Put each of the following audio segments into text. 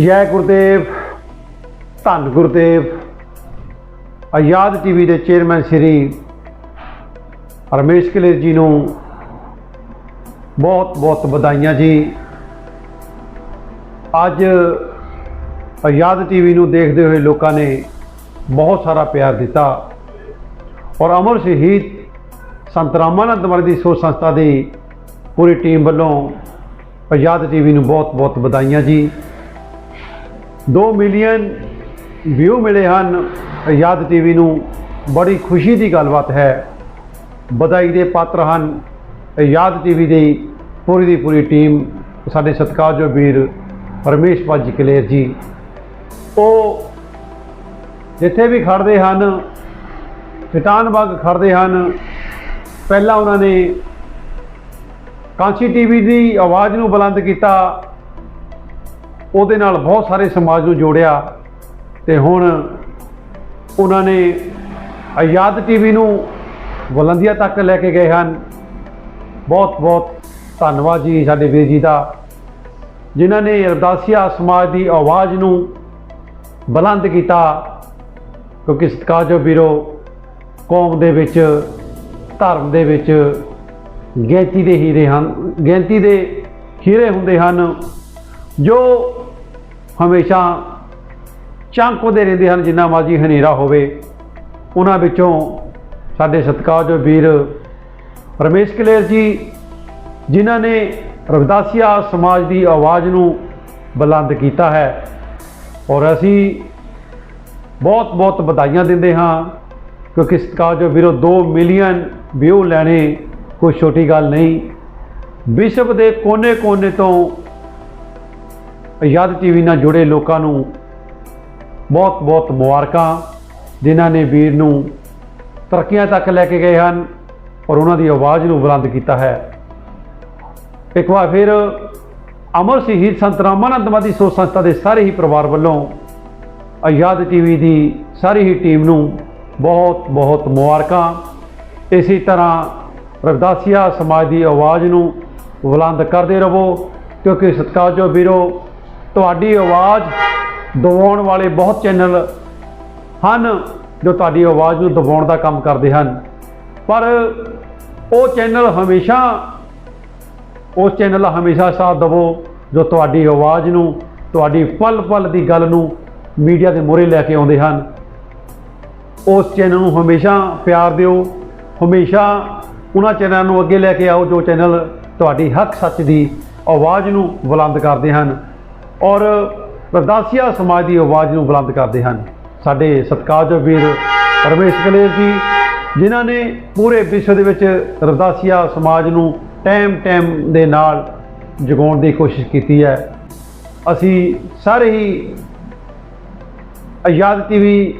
ਜੈ ਗੁਰਦੇਵ, ਧੰਨ ਗੁਰਦੇਵ। ਆਜ਼ਾਦ ਟੀਵੀ ਦੇ ਚੇਅਰਮੈਨ ਸ੍ਰੀ ਰਮੇਸ਼ ਕਲੇਰ ਜੀ ਨੂੰ ਬਹੁਤ ਬਹੁਤ ਵਧਾਈਆਂ ਜੀ। ਅੱਜ ਆਜ਼ਾਦ ਟੀਵੀ ਨੂੰ ਦੇਖਦੇ ਹੋਏ ਲੋਕਾਂ ਨੇ ਬਹੁਤ ਸਾਰਾ ਪਿਆਰ ਦਿੱਤਾ। ਔਰ ਅਮਰ ਸ਼ਹੀਦ ਸੰਤ ਰਾਮਾਨੰਦ ਮਰ ਦੀ ਸੋਚ ਸੰਸਥਾ ਦੀ ਪੂਰੀ ਟੀਮ ਵੱਲੋਂ ਆਜ਼ਾਦ ਟੀਵੀ ਨੂੰ ਬਹੁਤ ਬਹੁਤ ਵਧਾਈਆਂ ਜੀ। 2 ਮਿਲੀਅਨ ਵਿਊ ਮਿਲੇ ਹਨ। ਆਜ਼ਾਦ ਟੀਵੀ ਨੂੰ ਬੜੀ ਖੁਸ਼ੀ ਦੀ ਗੱਲਬਾਤ ਹੈ। ਵਧਾਈ ਦੇ ਪਾਤਰ ਹਨ। ਆਜ਼ਾਦ ਟੀਵੀ ਦੀ ਪੂਰੀ ਦੀ ਪੂਰੀ ਟੀਮ। ਸਾਡੇ ਸਤਿਕਾਰਯੋਗ ਵੀਰ ਪਰਮੇਸ਼ ਭਾਜੀ ਕਲੇਰ ਜੀ, ਉਹ ਜਿੱਥੇ ਵੀ ਖੜਦੇ ਹਨ ਚਟਾਨ ਬਾਗ ਖੜਦੇ ਹਨ, ਪਹਿਲਾਂ ਉਹਨਾਂ ਨੇ ਕਾਂਸੀ ਟੀਵੀ ਦੀ ਆਵਾਜ਼ ਨੂੰ ਬੁਲੰਦ ਕੀਤਾ। ਉਹਦੇ ਨਾਲ ਬਹੁਤ ਸਾਰੇ ਸਮਾਜ ਨੂੰ ਜੋੜਿਆ ਤੇ ਹੁਣ ਉਹਨਾਂ ਨੇ ਆਜ਼ਾਦ ਟੀਵੀ ਨੂੰ ਬੁਲੰਦੀਆਂ ਤੱਕ ਲੈ ਕੇ ਗਏ ਹਨ। ਬਹੁਤ ਬਹੁਤ ਧੰਨਵਾਦ ਜੀ ਸਾਡੇ ਵੀਰ ਜੀ ਦਾ, ਜਿਨ੍ਹਾਂ ਨੇ ਅਰਦਾਸੀਆ ਸਮਾਜ ਦੀ ਆਵਾਜ਼ ਨੂੰ ਬੁਲੰਦ ਕੀਤਾ। ਕਿਉਂਕਿ ਸਤਿਕਾਰਯੋਗ ਵੀਰੋ, ਕੌਮ ਦੇ ਵਿੱਚ, ਧਰਮ ਦੇ ਵਿੱਚ ਗੈਂਤੀ ਦੇ ਹੀਰੇ ਹਨ ਗੈਂਤੀ ਦੇ ਹੀਰੇ ਹੁੰਦੇ ਹਨ। ਜੋ ਹਮੇਸ਼ਾ ਚਮਕਦੇ ਰਹਿੰਦੇ ਹਨ, ਜਿੰਨਾ ਮਰਜ਼ੀ ਹਨੇਰਾ ਹੋਵੇ, ਉਹਨਾਂ ਵਿੱਚੋਂ ਸਾਡੇ ਸਤਿਕਾਰਯੋਗ ਵੀਰ ਰਮੇਸ਼ ਕਲੇਰ ਜੀ, ਜਿਨ੍ਹਾਂ ਨੇ ਰਵਿਦਾਸੀਆ ਸਮਾਜ ਦੀ ਆਵਾਜ਼ ਨੂੰ ਬੁਲੰਦ ਕੀਤਾ ਹੈ, ਔਰ ਅਸੀਂ ਬਹੁਤ ਬਹੁਤ ਵਧਾਈਆਂ ਦਿੰਦੇ ਹਾਂ, ਕਿਉਂਕਿ ਸਤਿਕਾਰਯੋਗ ਵੀਰੋ 2 ਮਿਲੀਅਨ ਵਿਊ ਲੈਣੇ ਕੋਈ ਛੋਟੀ ਗੱਲ ਨਹੀਂ। ਵਿਸ਼ਵ ਦੇ ਕੋਨੇ-ਕੋਨੇ ਤੋਂ ਆਜ਼ਾਦ ਟੀਵੀ ਨਾਲ ਜੁੜੇ ਲੋਕਾਂ ਨੂੰ ਬਹੁਤ ਬਹੁਤ ਮੁਬਾਰਕਾਂ, ਜਿਨ੍ਹਾਂ ਨੇ ਵੀਰ ਨੂੰ ਤਰੱਕੀਆਂ ਤੱਕ ਲੈ ਕੇ ਗਏ ਹਨ ਔਰ ਉਹਨਾਂ ਦੀ ਆਵਾਜ਼ ਨੂੰ ਬੁਲੰਦ ਕੀਤਾ ਹੈ। ਇੱਕ ਵਾਰ ਫਿਰ ਅਮਰ ਸ਼ਹੀਦ ਸੰਤ ਰਾਮਾਨੰਦਵਾਦੀ ਸੋਚ ਸੰਸਥਾ ਦੇ ਸਾਰੇ ਹੀ ਪਰਿਵਾਰ ਵੱਲੋਂ ਆਜ਼ਾਦ ਟੀਵੀ ਦੀ ਸਾਰੀ ਹੀ ਟੀਮ ਨੂੰ ਬਹੁਤ ਬਹੁਤ ਮੁਬਾਰਕਾਂ। ਇਸੇ ਤਰ੍ਹਾਂ ਰਵਿਦਾਸੀਆ ਸਮਾਜ ਦੀ ਆਵਾਜ਼ ਨੂੰ ਬੁਲੰਦ ਕਰਦੇ ਰਹੋ, ਕਿਉਂਕਿ ਸਤਿਕਾਰਯੋਗ ਵੀਰੋ ਤੁਹਾਡੀ ਆਵਾਜ਼ ਦਬਾਉਣ ਵਾਲੇ ਬਹੁਤ ਚੈਨਲ ਹਨ ਜੋ ਤੁਹਾਡੀ ਆਵਾਜ਼ ਨੂੰ ਦਬਾਉਣ ਦਾ ਕੰਮ ਕਰਦੇ ਹਨ। ਪਰ ਉਹ ਚੈਨਲ ਹਮੇਸ਼ਾ ਉਸ ਚੈਨਲ ਦਾ ਹਮੇਸ਼ਾ ਸਾਥ ਦੇਵੋ ਜੋ ਤੁਹਾਡੀ ਆਵਾਜ਼ ਨੂੰ, ਤੁਹਾਡੀ ਪਲ ਪਲ ਦੀ ਗੱਲ ਨੂੰ ਮੀਡੀਆ ਦੇ ਮੋਹਰੇ ਲੈ ਕੇ ਆਉਂਦੇ ਹਨ। ਉਸ ਚੈਨਲ ਨੂੰ ਹਮੇਸ਼ਾ ਪਿਆਰ ਦਿਓ, ਹਮੇਸ਼ਾ ਉਹਨਾਂ ਚੈਨਲਾਂ ਨੂੰ ਅੱਗੇ ਲੈ ਕੇ ਆਓ ਜੋ ਚੈਨਲ ਤੁਹਾਡੀ ਹੱਕ ਸੱਚ ਦੀ ਆਵਾਜ਼ ਨੂੰ ਬੁਲੰਦ ਕਰਦੇ ਹਨ। ਔਰ ਰਵਦਾਸੀਆ ਸਮਾਜ ਦੀ ਆਵਾਜ਼ ਨੂੰ ਬੁਲੰਦ ਕਰਦੇ ਹਨ। ਸਾਡੇ ਸਤਿਕਾਰਯੋਗ ਵੀਰ ਰਮੇਸ਼ ਕਲੇਰ ਜੀ, ਜਿਨ੍ਹਾਂ ਨੇ ਪੂਰੇ ਵਿਸ਼ਵ ਦੇ ਵਿੱਚ ਰਦਾਸੀਆ ਸਮਾਜ ਨੂੰ ਟਾਈਮ ਟਾਈਮ ਦੇ ਨਾਲ ਜਗਾਉਣ ਦੀ ਕੋਸ਼ਿਸ਼ ਕੀਤੀ ਹੈ। ਅਸੀਂ ਸਾਰੇ ਹੀ ਆਜ਼ਾਦ ਟੀਵੀ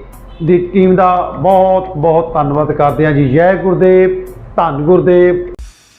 ਦੀ ਟੀਮ ਦਾ ਬਹੁਤ ਬਹੁਤ ਧੰਨਵਾਦ ਕਰਦੇ ਹਾਂ ਜੀ। ਜੈ ਗੁਰਦੇਵ, ਧੰਨ ਗੁਰਦੇਵ।